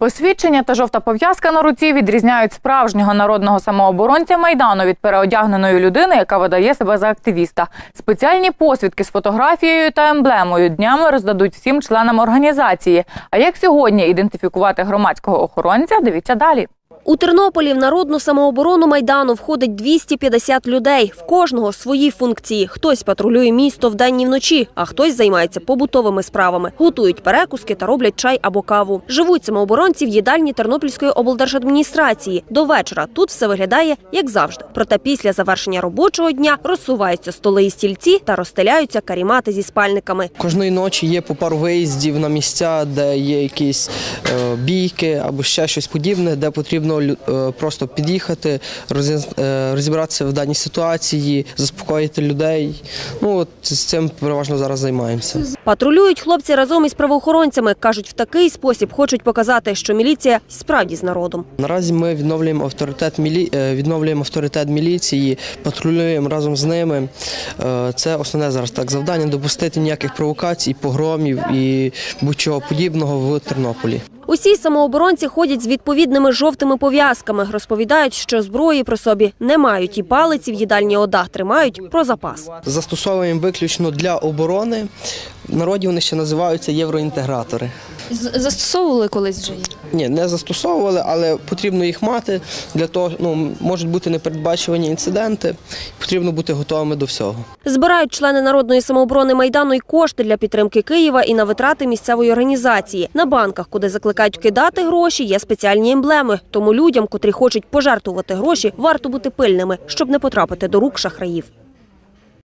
Посвідчення та жовта пов'язка на руці відрізняють справжнього народного самооборонця майдану від переодягненої людини, яка видає себе за активіста. Спеціальні посвідки з фотографією та емблемою днями роздадуть всім членам організації. А як сьогодні ідентифікувати громадського охоронця? Дивіться далі. У Тернополі в народну самооборону майдану входить 250 людей. В кожного свої функції. Хтось патрулює місто вдень і вночі, а хтось займається побутовими справами, готують перекуски та роблять чай або каву. Живуть самооборонці в їдальні Тернопільської облдержадміністрації. До вечора тут все виглядає як завжди. Проте після завершення робочого дня розсуваються столи і стільці та розстеляються карімати зі спальниками. Кожної ночі є по пару виїздів на місця, де є якісь е, бійки або ще щось подібне, де потрібно лю- е, просто під'їхати, е, розібратися в даній ситуації, заспокоїти людей. Ну от з цим переважно зараз займаємося. Патрулюють хлопці разом із правоохоронцями. кажуть, в такий спосіб хочуть показати, що міліція справді з народом. Наразі ми відновлюємо авторитет мілі... е, відновлюємо авторитет міліції, патрулюємо разом з ними. Це основне зараз так завдання допустити ніяких провокацій, погромів і будь-чого подібного в Тернополі. Усі самооборонці ходять з відповідними жовтими пов'язками. Розповідають, що зброї при собі не мають і палиці в їдальні ОДА тримають про запас. Застосовуємо виключно для оборони. В народі вони ще називаються євроінтегратори. Застосовували колись вже їх? Ні, не застосовували, але потрібно їх мати для того, ну можуть бути непередбачувані інциденти. Потрібно бути готовими до всього. Збирають члени народної самооборони майдану й кошти для підтримки Києва і на витрати місцевої організації. На банках, куди закликають кидати гроші, є спеціальні емблеми. Тому людям, котрі хочуть пожертвувати гроші, варто бути пильними, щоб не потрапити до рук шахраїв.